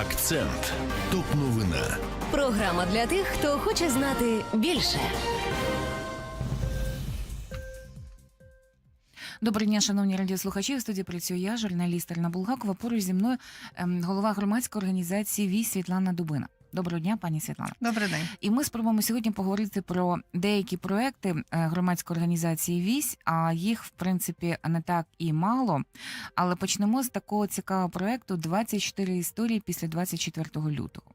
Акцент. Топ новина. Програма для тих, хто хоче знати більше. Добрий дня, шановні радіослухачі. В студії працюю я, журналіст Альна Булгакова. Поруч зі мною ем, голова громадської організації ВІ Світлана Дубина. Доброго дня, пані Світлана. Добрий день. І ми спробуємо сьогодні поговорити про деякі проекти е, громадської організації Вісь. а їх в принципі не так і мало. Але почнемо з такого цікавого проекту «24 історії після 24 лютого.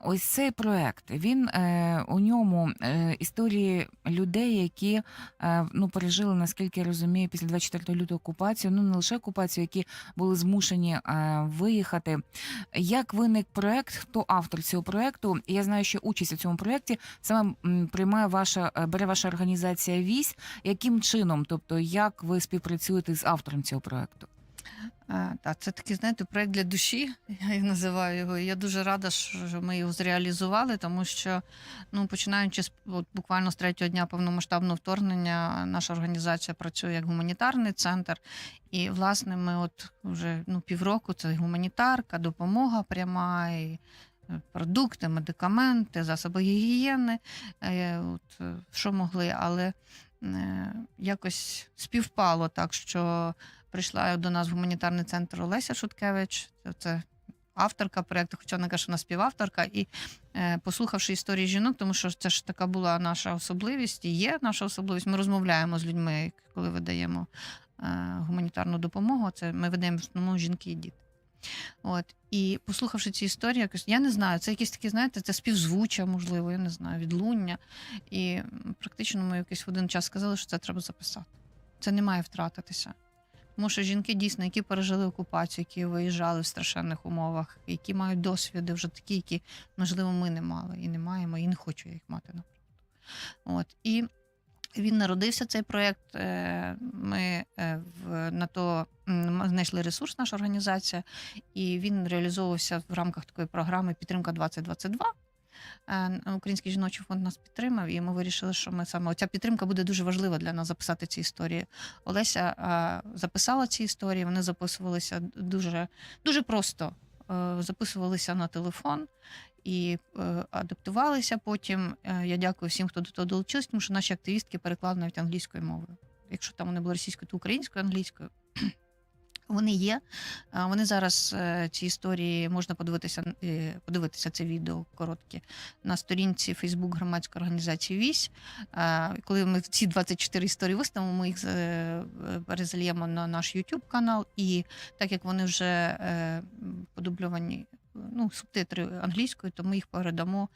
Ось цей проект. Він е, у ньому е, історії людей, які е, ну пережили, наскільки я розумію, після 24 лютого окупацію. Ну не лише окупацію, які були змушені е, виїхати. Як виник проект? Хто автор цього проекту? Я знаю, що участь у цьому проекті саме приймає ваша е, бере ваша організація ВІС. Яким чином? Тобто, як ви співпрацюєте з автором цього проекту? Е, Так, це такий, знаєте, проект для душі, я називаю його. Я дуже рада, що ми його зреалізували, тому що, ну, починаючи з от, буквально з третього дня повномасштабного вторгнення, наша організація працює як гуманітарний центр. І, власне, ми от вже ну, півроку це гуманітарка, допомога пряма. І, е, Продукти, медикаменти, засоби гігієни, е, от, що могли, але якось співпало так, що прийшла до нас в гуманітарний центр Олеся Шуткевич. Це, авторка проєкту, хоча вона каже, що вона співавторка. І е, послухавши історії жінок, тому що це ж така була наша особливість, і є наша особливість. Ми розмовляємо з людьми, коли видаємо е, гуманітарну допомогу. Це ми видаємо в основному жінки і діти. От і послухавши ці історії, якось я не знаю, це якісь такі, знаєте, це співзвуччя, можливо, я не знаю, відлуння. І практично ми якийсь в один час сказали, що це треба записати. Це не має втратитися. Тому що жінки дійсно, які пережили окупацію, які виїжджали в страшенних умовах, які мають досвіди вже такі, які, можливо, ми не мали і не маємо, і не хочу їх мати, наприклад. От. І він народився цей проєкт. е, Ми е, на то знайшли ресурс, наша організація, і він реалізовувався в рамках такої програми Підтримка 2022. Е, Український жіночий фонд нас підтримав, і ми вирішили, що ми саме ця підтримка буде дуже важлива для нас записати ці історії. Олеся е, записала ці історії, вони записувалися дуже, дуже просто. Е, Записувалися на телефон і адаптувалися потім. Я дякую всім, хто до того долучився, тому що наші активістки переклали навіть англійською мовою. Якщо там вони були російською, то українською, англійською. Вони є. Вони зараз е, ці історії можна подивитися, е, подивитися це відео коротке на сторінці Фейсбук громадської організації Вісь. Коли ми ці 24 історії виставимо, ми їх е, перезальємо на наш YouTube канал. І так як вони вже подубльовані. Ну, субтитри англійською, то ми їх передамо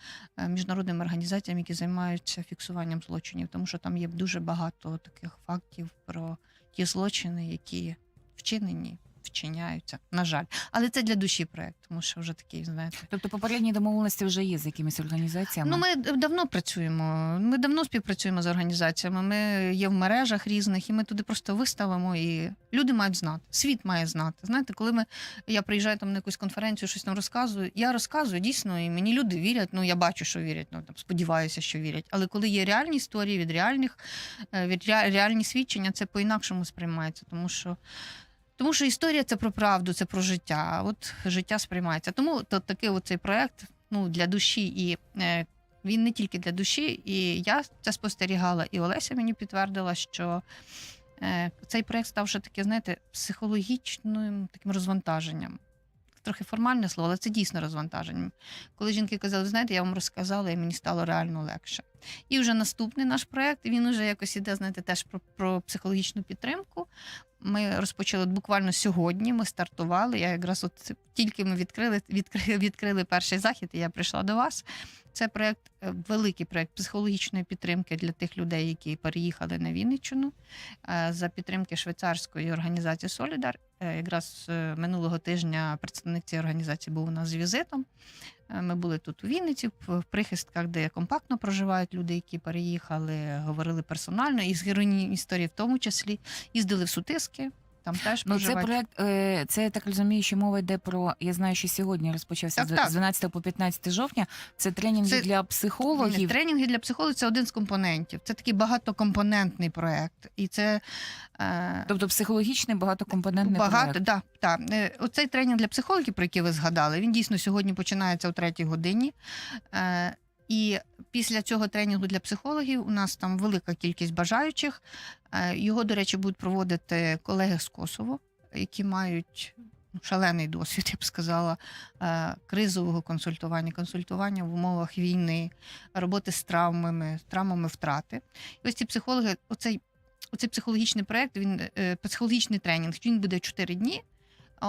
міжнародним організаціям, які займаються фіксуванням злочинів, тому що там є дуже багато таких фактів про ті злочини, які вчинені, вчиняються. На жаль, але це для душі проект, тому що вже такий, знаєте. Тобто попередні домовленості вже є з якимись організаціями. Ну, ми давно працюємо. Ми давно співпрацюємо з організаціями. Ми є в мережах різних, і ми туди просто виставимо. І люди мають знати. Світ має знати. Знаєте, коли ми я приїжджаю там на якусь конференцію, щось там розказую. Я розказую дійсно, і мені люди вірять. Ну я бачу, що вірять. Ну там сподіваюся, що вірять. Але коли є реальні історії від реальних е, від ре- реальні свідчення, це по-інакшому сприймається, тому що. Тому що історія це про правду, це про життя. От життя сприймається. Тому то такий оцей проект ну, для душі, і е, він не тільки для душі. І я це спостерігала, і Олеся мені підтвердила, що е, цей проект став вже таке, знаєте, психологічним таким розвантаженням. Трохи формальне слово, але це дійсно розвантаженням. Коли жінки казали, знаєте, я вам розказала, і мені стало реально легше. І вже наступний наш проект, він вже якось іде, знаєте, теж про, про психологічну підтримку. Ми розпочали буквально сьогодні. Ми стартували. Я якраз от тільки ми відкрили, відкрили, відкрили перший захід, і я прийшла до вас. Це проект, е, великий проект психологічної підтримки для тих людей, які переїхали на Вінниччину е, за підтримки швейцарської організації Солідар. Е, Якраз минулого тижня представник цієї організації був у нас з візитом. Е, Ми були тут у Вінниці, в в прихистках, де компактно проживають люди, які переїхали, говорили персонально, і з героїні історії в тому числі їздили в сутиски. Там теж Ну, це проект, е, це я так розумію, що мова йде про. Я знаю, що сьогодні розпочався Так, з так. з 12 по 15 жовтня. Це тренінги Це- для психологів. Тренінги для психологів це один з компонентів. Це такий багатокомпонентний проект. І це е, Тобто психологічний багатокомпонентний багато. проект. Да, да. Е, Оцей тренінг для психологів, про який ви згадали, він дійсно сьогодні починається о третій годині. Е, і після цього тренінгу для психологів у нас там велика кількість бажаючих. Е, Його, до речі, будуть проводити колеги з Косово, які мають ну, шалений досвід, я б сказала, е, кризового консультування, консультування в умовах війни, роботи з травмами, травмами втрати. І ось ці психологи, оцей, оцей психологічний проєкт, він е, психологічний тренінг, він буде 4 дні.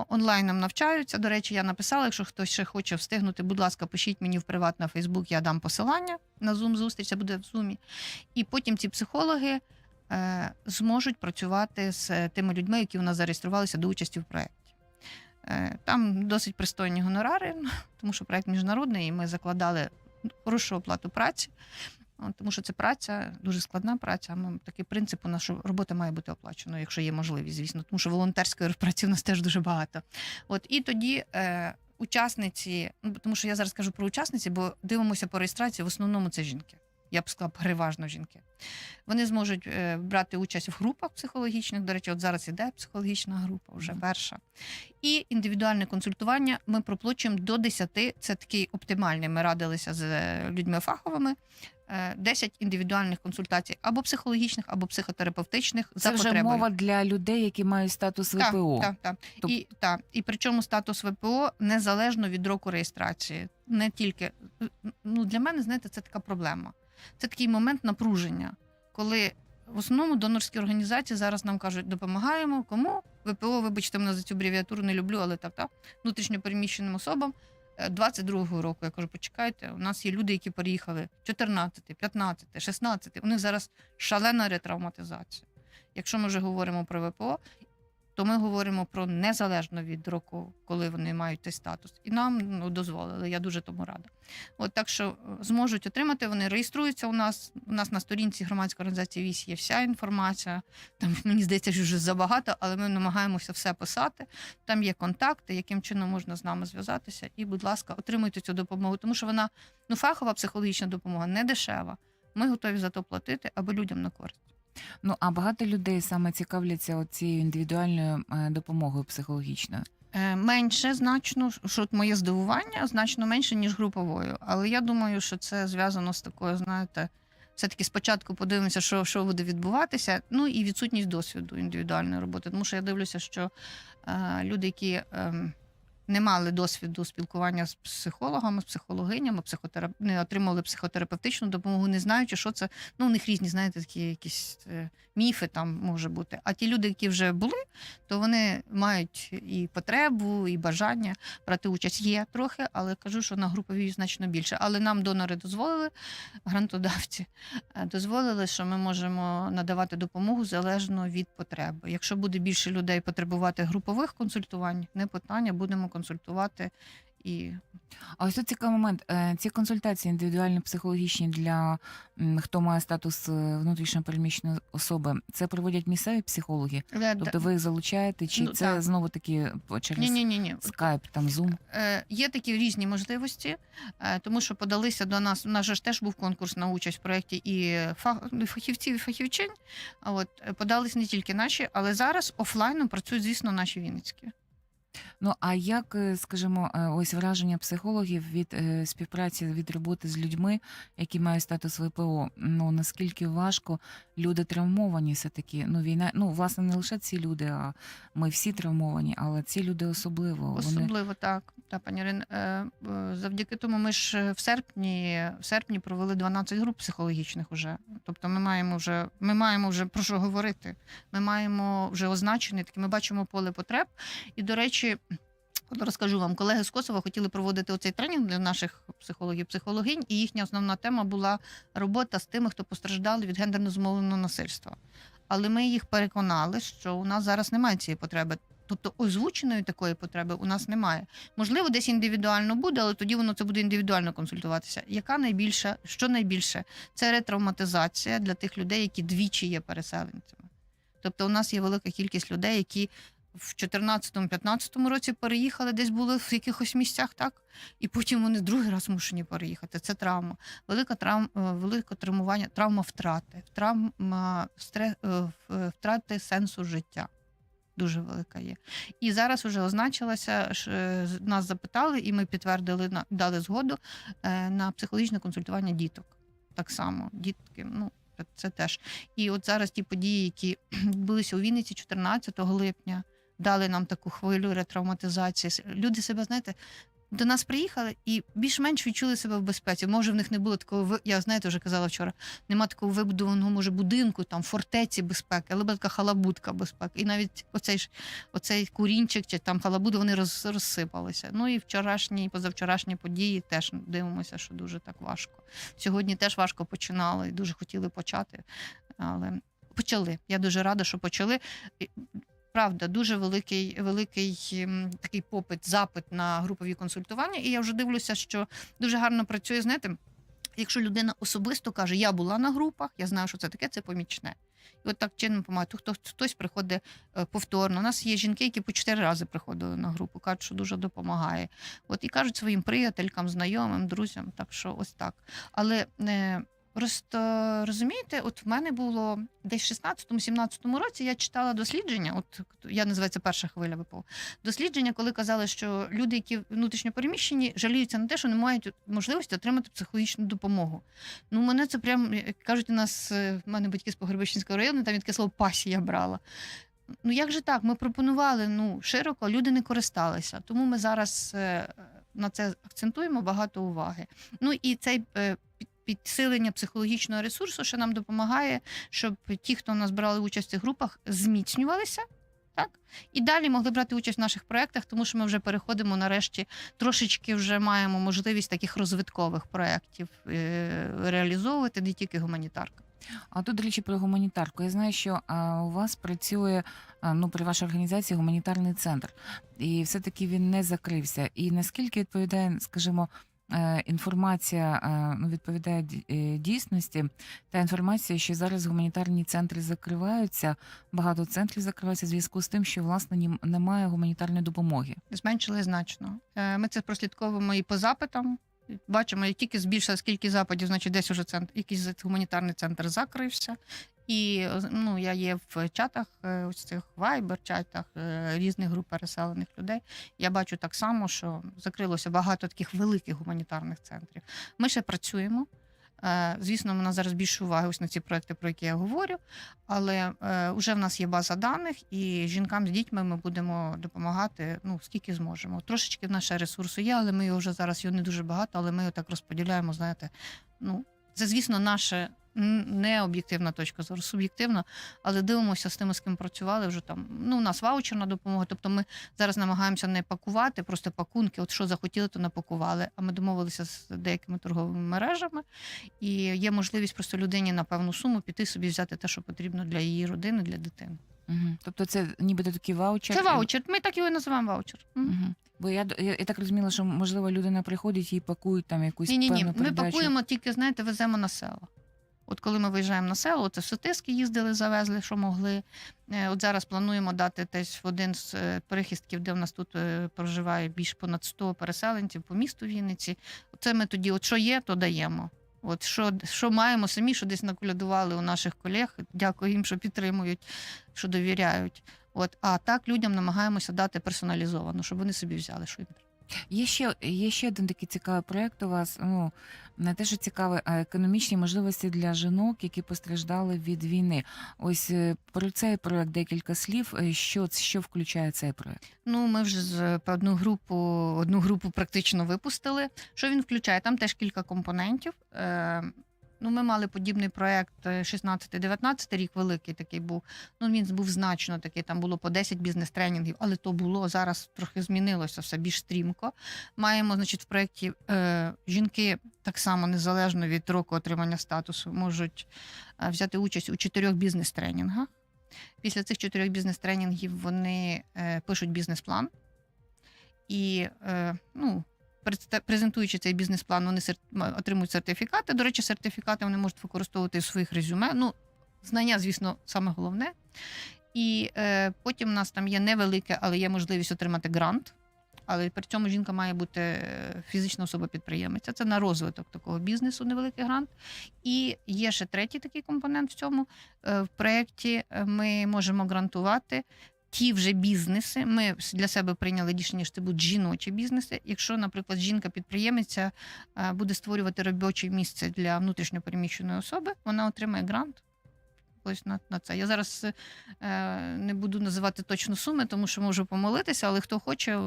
Онлайном навчаються. До речі, я написала, якщо хтось ще хоче встигнути, будь ласка, пишіть мені в приват на Фейсбук, я дам посилання на Zoom зустріч, це буде в Zoom. І потім ці психологи е, зможуть працювати з тими людьми, які у нас зареєструвалися до участі в проєкті. Е, там досить пристойні гонорари, тому що проєкт міжнародний, і ми закладали хорошу оплату праці. От, Тому що це праця, дуже складна праця. Ми такий принцип у нас, що робота має бути оплаченою, якщо є можливість, звісно, тому що волонтерської праці в нас теж дуже багато. От і тоді е, учасниці, ну тому що я зараз кажу про учасниці, бо дивимося по реєстрації, в основному це жінки. Я б сказала, переважно жінки. Вони зможуть е, брати участь в групах психологічних. До речі, от зараз іде психологічна група, вже перша. І індивідуальне консультування ми проплачуємо до 10, Це такий оптимальний. Ми радилися з е, людьми фаховими. Е, 10 індивідуальних консультацій або психологічних, або психотерапевтичних Це за вже потребою. мова для людей, які мають статус ВПО. так, так. Тоб- І, так. І причому статус ВПО незалежно від року реєстрації. Не тільки ну для мене, знаєте, це така проблема. Це такий момент напруження, коли в основному донорські організації зараз нам кажуть, допомагаємо кому ВПО, вибачте мене за цю абревіатуру, не люблю, але так, так внутрішньо переміщеним особам. Е, 22-го року я кажу, почекайте, у нас є люди, які переїхали 14, 15, 16, у них зараз шалена ретравматизація. Якщо ми вже говоримо про ВПО, то ми говоримо про незалежно від року, коли вони мають цей статус. І нам ну, дозволили. Я дуже тому рада. От так що е, зможуть отримати, вони реєструються у нас. У нас на сторінці громадської організації ВІС є вся інформація. Там мені здається, що вже забагато, але ми намагаємося все писати. Там є контакти, яким чином можна з нами зв'язатися. І, будь ласка, отримуйте цю допомогу, тому що вона ну фахова психологічна допомога не дешева. Ми готові за то платити, аби людям на користь. Ну а багато людей саме цікавляться цією індивідуальною е, допомогою психологічною. Е, Менше значно, що моє здивування, значно менше, ніж груповою. Але я думаю, що це зв'язано з такою, знаєте, все-таки спочатку подивимося, що, що буде відбуватися. Ну і відсутність досвіду індивідуальної роботи. Тому що я дивлюся, що е, люди, які е, не мали досвіду спілкування з психологами, з психологинями, психотерап... не отримали психотерапевтичну допомогу, не знаючи, що це. Ну, у них різні, знаєте, такі якісь е, міфи там може бути. А ті люди, які вже були, то вони мають і потребу, і бажання брати участь. Є трохи, але кажу, що на груповій значно більше. Але нам донори дозволили, грантодавці е, дозволили, що ми можемо надавати допомогу залежно від потреби. Якщо буде більше людей потребувати групових консультувань, не питання, будемо консультувати і А ось тут цікавий момент. Е, Ці консультації індивідуально психологічні для хто має статус е, внутрішньо переміщеної особи, це проводять місцеві психологи. Е, Тобто ви їх залучаєте, чи Ну, це так. знову таки через ні, ні, ні, скайп, там зум? Є такі різні можливості, тому що подалися до нас. У нас же теж був конкурс на участь в проєкті і ну, фахівців, і фахівчинь. От подались не тільки наші, але зараз офлайном працюють, звісно, наші вінницькі. Ну а як, е, скажімо, е, ось враження психологів від е, співпраці від роботи з людьми, які мають статус ВПО? Ну наскільки важко люди травмовані, все таки ну війна, ну власне не лише ці люди, а ми всі травмовані, але ці люди особливо. Вони так. Та пані Ірин, е, завдяки тому ми ж в серпні, в серпні провели 12 груп психологічних уже. Тобто ми маємо вже ми маємо вже про що говорити. Ми маємо вже означений такі, ми бачимо поле потреб. І, до речі, от розкажу вам, колеги з Косова хотіли проводити оцей тренінг для наших психологів, психологинь, і їхня основна тема була робота з тими, хто постраждали від гендерно зумовленого насильства. Але ми їх переконали, що у нас зараз немає цієї потреби. Тобто озвученої такої потреби у нас немає. Можливо, десь індивідуально буде, але тоді воно це буде індивідуально консультуватися. Яка найбільша, що найбільше? Це ретравматизація для тих людей, які двічі є переселенцями. Тобто, у нас є велика кількість людей, які в 14-15 році переїхали, десь були в якихось місцях, так і потім вони другий раз змушені переїхати. Це травма. Велика травма, велике травмування, травма втрати, травма стре, е, втрати сенсу життя. Дуже велика є. І зараз вже означилося, що е, з- нас запитали, і ми підтвердили дали згоду е, на психологічне консультування діток. Так само, дітки, ну це теж. І от зараз ті події, які відбулися у Вінниці 14 липня, дали нам таку хвилю ретравматизації. Люди себе, знаєте, до нас приїхали і більш-менш відчули себе в безпеці. Може, в них не було такого, я знаєте, вже казала вчора, нема такого вибудованого, може, будинку, там, фортеці безпеки, але така халабудка безпеки. І навіть оцей ж оцей курінчик чи там халабуда, вони роз, розсипалися. Ну і вчорашні, і позавчорашні події теж дивимося, що дуже так важко. Сьогодні теж важко починали і дуже хотіли почати, але почали. Я дуже рада, що почали. Правда, дуже великий, великий такий попит, запит на групові консультування. І я вже дивлюся, що дуже гарно працює. Знаєте, якщо людина особисто каже, я була на групах, я знаю, що це таке, це помічне. І от так чином допомагає. Хто хтось приходить е, повторно. У нас є жінки, які по чотири рази приходили на групу, кажуть, що дуже допомагає. От і кажуть своїм приятелькам, знайомим, друзям. Так що ось так. Але е, просто розумієте, от в мене було десь в 16-17 році я читала дослідження. От я називається перша хвиля ВПО. Дослідження, коли казали, що люди, які внутрішньо переміщені, жаліються на те, що не мають можливості отримати психологічну допомогу. Ну, мене це прям як кажуть, у нас е, в мене батьки з Погребищенського району, там таке слово пасія брала. Ну як же так? Ми пропонували ну широко, люди не користалися. Тому ми зараз е, на це акцентуємо багато уваги. Ну і цей е, підсилення психологічного ресурсу, що нам допомагає, щоб ті, хто у нас брали участь в цих групах, зміцнювалися. Так і далі могли брати участь в наших проєктах, тому що ми вже переходимо нарешті, трошечки вже маємо можливість таких розвиткових проєктів е, реалізовувати не тільки гуманітарка. А тут, речі, про гуманітарку. Я знаю, що у вас працює ну, при вашій організації гуманітарний центр, і все-таки він не закрився. І наскільки відповідає, скажімо, інформація е, ну, відповідає е, дійсності, та інформація, що зараз гуманітарні центри закриваються, багато центрів закриваються в зв'язку з тим, що власне немає гуманітарної допомоги. Зменшили значно. Е, Ми це прослідковуємо і по запитам. Бачимо, як тільки збільшилась кількість западів, значить десь уже центр, якийсь гуманітарний центр закрився. І ну, я є в чатах, е, ось цих вайбер, чатах е, різних груп переселених людей. Я бачу так само, що закрилося багато таких великих гуманітарних центрів. Ми ще працюємо. Е, Звісно, нас зараз більше уваги ось на ці проекти, про які я говорю. Але е, вже в нас є база даних, і жінкам з дітьми ми будемо допомагати ну скільки зможемо. Трошечки в наше ресурсу є, але ми його вже зараз його не дуже багато, але ми його так розподіляємо. Знаєте, ну це звісно наша м, не об'єктивна точка зору, суб'єктивна, але дивимося з тими, з ким працювали вже там. Ну, у нас ваучерна допомога. Тобто ми зараз намагаємося не пакувати, просто пакунки. От що захотіли, то напакували. А ми домовилися з деякими торговими мережами, і є можливість просто людині на певну суму піти собі взяти те, що потрібно для її родини, для дитини. Угу. Тобто, це нібито такий ваучер. Це ваучер. Ми так його і називаємо ваучер. Угу. Бо я, я, я так розуміла, що можливо людина приходить і пакують там якусь Ні, ні, ні. певну Ми передачу. пакуємо тільки, знаєте, веземо на село. От коли ми виїжджаємо на село, це сотиски їздили, завезли, що могли. Е, От зараз плануємо дати десь в один з е, перехистків, де в нас тут е, проживає більш понад 100 переселенців по місту Вінниці. Це ми тоді, от що є, то даємо. От що, що маємо самі, що десь наколядували у наших колег. Дякую їм, що підтримують, що довіряють. От, а так людям намагаємося дати персоналізовано, щоб вони собі взяли, що їм треба. Є ще, є ще один такий цікавий проєкт у вас. Ну, не те, що цікавий, а економічні можливості для жінок, які постраждали від війни. Ось е, про цей проєкт декілька слів. Е, Що, що включає цей проєкт? Ну, ми вже з одну групу, одну групу практично випустили. Що він включає? Там теж кілька компонентів. Е, ну, ми мали подібний проект е, 16-19 рік, великий такий був. Ну, він був значно такий, там було по 10 бізнес-тренінгів, але то було зараз трохи змінилося все більш стрімко. Маємо, значить, в проєкті е, жінки так само незалежно від року отримання статусу можуть е, взяти участь у чотирьох бізнес-тренінгах. Після цих чотирьох бізнес-тренінгів вони е, пишуть бізнес-план і е, ну, презентуючи цей бізнес-план, вони отримують сертифікати. До речі, сертифікати вони можуть використовувати в своїх резюме. Ну, знання, звісно, саме головне. І е, потім у нас там є невелике, але є можливість отримати грант. Але при цьому жінка має бути е, фізична особа-підприємиця. Це на розвиток такого бізнесу, невеликий грант. І є ще третій такий компонент в цьому Е, в проєкті. Ми можемо грантувати ті вже бізнеси. Ми для себе прийняли рішення, що це будуть жіночі бізнеси. Якщо, наприклад, жінка-підприємиця е, буде створювати робоче місце для внутрішньопереміщеної особи, вона отримає грант. Ось на, на це. Я зараз е, не буду називати точну суми, тому що можу помилитися, але хто хоче,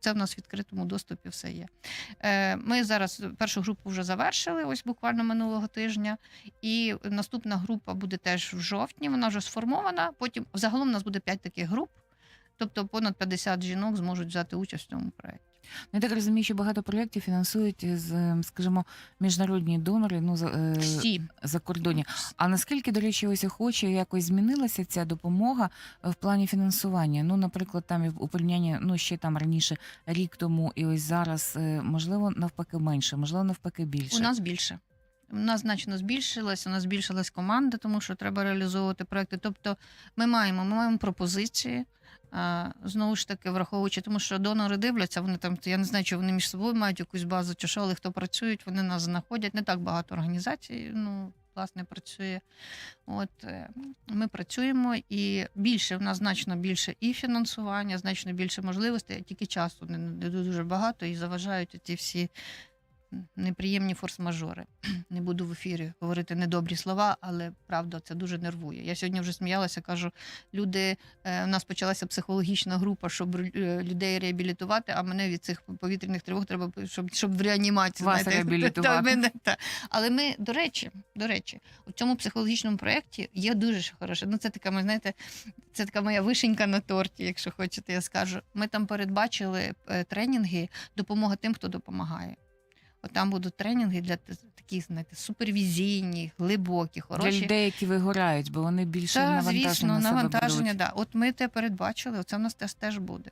це в нас в відкритому доступі все є. Е, ми зараз першу групу вже завершили, ось буквально минулого тижня. І наступна група буде теж в жовтні. Вона вже сформована. Потім загалом у нас буде 5 таких груп. Тобто понад 50 жінок зможуть взяти участь в цьому проєкті. Ну, Я так розумію, що багато проєктів фінансують з, ем, скажімо, міжнародні донори, ну за, е, Всі закордонні. А наскільки, до речі, ось охоче якось змінилася ця допомога в плані фінансування? Ну, наприклад, там і у порівнянні, ну ще там раніше рік тому, і ось зараз, е, можливо, навпаки менше, можливо, навпаки більше. у нас більше. У нас значно збільшилась, у нас збільшилась команда, тому що треба реалізовувати проекти. Тобто, ми маємо, ми маємо пропозиції. Знову ж таки, враховуючи, тому що донори дивляться, вони там, я не знаю, чи вони між собою мають якусь базу, чи що, але хто працюють, вони нас знаходять. Не так багато організацій, ну, власне, працює. От е, ми працюємо і більше, у нас значно більше і фінансування, значно більше можливостей, тільки часу не, не дуже багато і заважають ці всі неприємні форс-мажори. Не буду в ефірі говорити недобрі слова, але правда це дуже нервує. Я сьогодні вже сміялася, кажу, люди, е, у нас почалася психологічна група, щоб е, людей реабілітувати, а мене від цих повітряних тривог треба, щоб, щоб в реанімацію. Вас знаєте, реабілітувати. та, мене, та. Але ми, до речі, до речі, у цьому психологічному проєкті є дуже хороше. Ну, це така, ми знаєте, це така моя вишенька на торті, якщо хочете, я скажу. Ми там передбачили е, тренінги допомога тим, хто допомагає. От там будуть тренінги для таких, знаєте, супервізійні, глибокі, Для людей, які вигорають, бо вони більше Та, навантаження звісно, на себе навантаження, да. От ми те передбачили, оце в нас теж теж буде.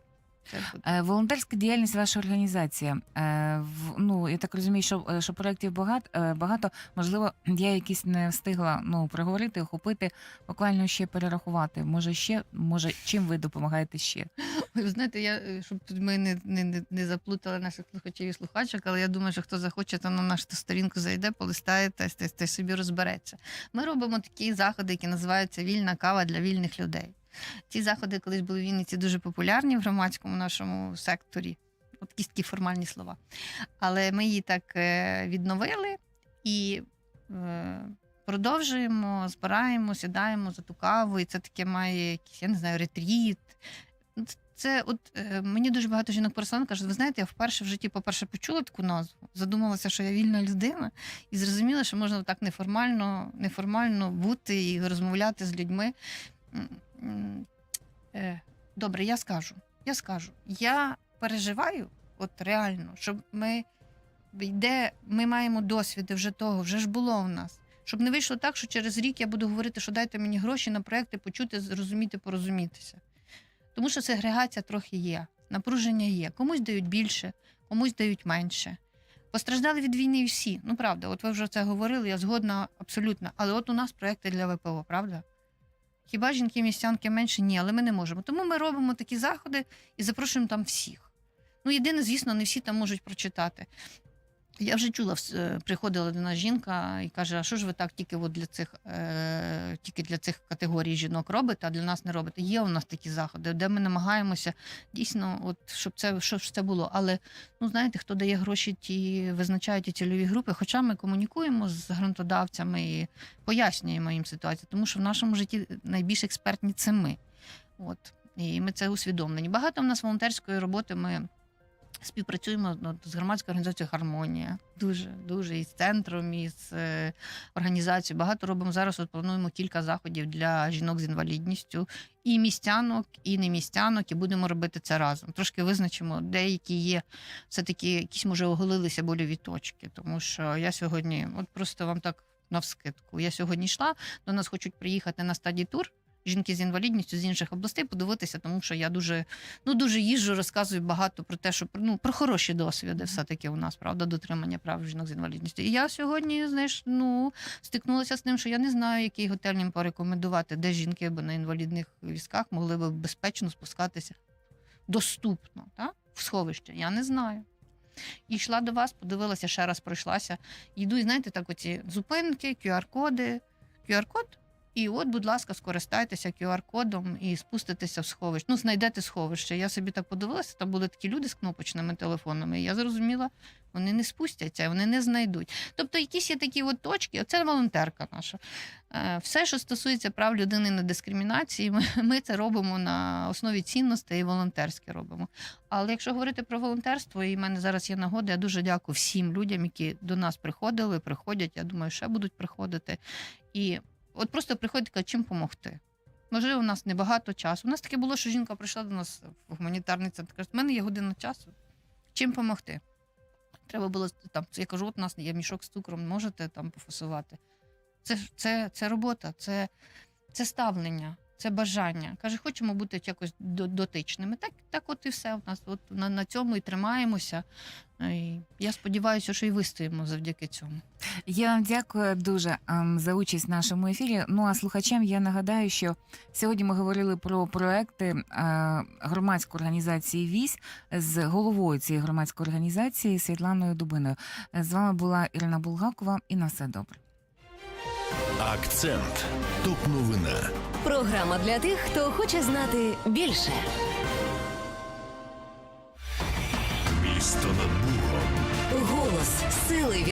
Е, Волонтерська діяльність вашої організації. Е, Ну, я так розумію, що, е, що проєктів багато, багато. Можливо, я якісь не встигла ну, проговорити, охопити, буквально ще перерахувати. Може, ще, може, чим ви допомагаєте ще? Ви знаєте, я щоб тут ми не, не, не, не заплутали наших слухачів і слухачок, але я думаю, що хто захоче, то на нашу сторінку зайде, полистає та, та, та собі розбереться. Ми робимо такі заходи, які називаються Вільна кава для вільних людей. Ці заходи колись були в Вінниці дуже популярні в громадському нашому секторі. От такі формальні слова. Але ми її так е, відновили і е, продовжуємо, збираємо, сідаємо за ту каву, і це таке має якийсь, я не знаю, ретріт. Ну, Це от е, мені дуже багато жінок переслали, кажуть, ви знаєте, я вперше в житті, по-перше, почула таку назву, задумалася, що я вільна людина, і зрозуміла, що можна так неформально, неформально бути і розмовляти з людьми. Е, Добре, я скажу. Я скажу. Я переживаю, от реально, щоб ми йде, ми маємо досвіди вже того, вже ж було в нас. Щоб не вийшло так, що через рік я буду говорити, що дайте мені гроші на проекти, почути, зрозуміти, порозумітися. Тому що сегрегація трохи є, напруження є. Комусь дають більше, комусь дають менше. Постраждали від війни всі. Ну правда, от ви вже це говорили, я згодна абсолютно. Але от у нас проекти для ВПО, правда? Хіба жінки містянки менше? Ні, але ми не можемо. Тому ми робимо такі заходи і запрошуємо там всіх. Ну, єдине, звісно, не всі там можуть прочитати. Я вже чула, е, приходила до нас жінка і каже: а що ж ви так тільки от для цих е, тільки для цих категорій жінок робите, а для нас не робите? Є у нас такі заходи, де ми намагаємося дійсно, от щоб це щоб це було. Але ну знаєте, хто дає гроші, ті визначають і цільові групи. Хоча ми комунікуємо з грантодавцями і пояснюємо їм ситуацію, тому що в нашому житті найбільш експертні це ми. От і ми це усвідомлені. Багато в нас волонтерської роботи ми. Співпрацюємо з громадською організацією Гармонія. Дуже, дуже і з центром, і з е, організацією. Багато робимо зараз. От плануємо кілька заходів для жінок з інвалідністю, і містянок, і не містянок, і будемо робити це разом. Трошки визначимо, деякі є все-таки якісь може оголилися больові точки. Тому що я сьогодні, от просто вам так навскидку. Я сьогодні йшла, до нас хочуть приїхати на стадії тур жінки з інвалідністю з інших областей подивитися, тому що я дуже ну дуже їжджу, розказую багато про те, що ну про хороші досвіди, все таки у нас правда дотримання прав жінок з інвалідністю. І я сьогодні, знаєш, ну стикнулася з тим, що я не знаю, який готель їм порекомендувати, де жінки б на інвалідних візках могли б безпечно спускатися доступно, так? в сховище. Я не знаю. І йшла до вас, подивилася, ще раз пройшлася. Йду, і знаєте, так оці зупинки, QR-коди, QR-код. І от, будь ласка, скористайтеся QR-кодом і спуститеся в сховище. Ну, знайдете сховище. Я собі так подивилася, там були такі люди з кнопочними телефонами. І я зрозуміла, вони не спустяться, вони не знайдуть. Тобто, якісь є такі от точки, оце волонтерка наша. Е, Все, що стосується прав людини на дискримінації, ми, це робимо на основі цінностей і волонтерське робимо. Але якщо говорити про волонтерство, і в мене зараз є нагода, я дуже дякую всім людям, які до нас приходили, приходять. Я думаю, ще будуть приходити. І от просто приходять, кажуть, чим допомогти. Можливо, у нас небагато часу. У нас таке було, що жінка прийшла до нас в гуманітарний центр. Каже, в мене є година часу. Чим допомогти? Треба було там. Я кажу, от у нас є мішок з цукром, можете там пофасувати. Це, це, це робота, це, це ставлення, це бажання. Каже, хочемо бути якось до- дотичними. Так, так от і все. У нас от на, на цьому і тримаємося. І я сподіваюся, що і вистоїмо завдяки цьому. Я вам дякую дуже ем, за участь в нашому ефірі. Ну а слухачам я нагадаю, що сьогодні ми говорили про проекти е, громадської організації ВІС з головою цієї громадської організації Світланою Дубиною. З вами була Ірина Булгакова і на все добре. Акцент. Топ новина. Програма для тих, хто хоче знати більше. Місто над Богом. Голос сили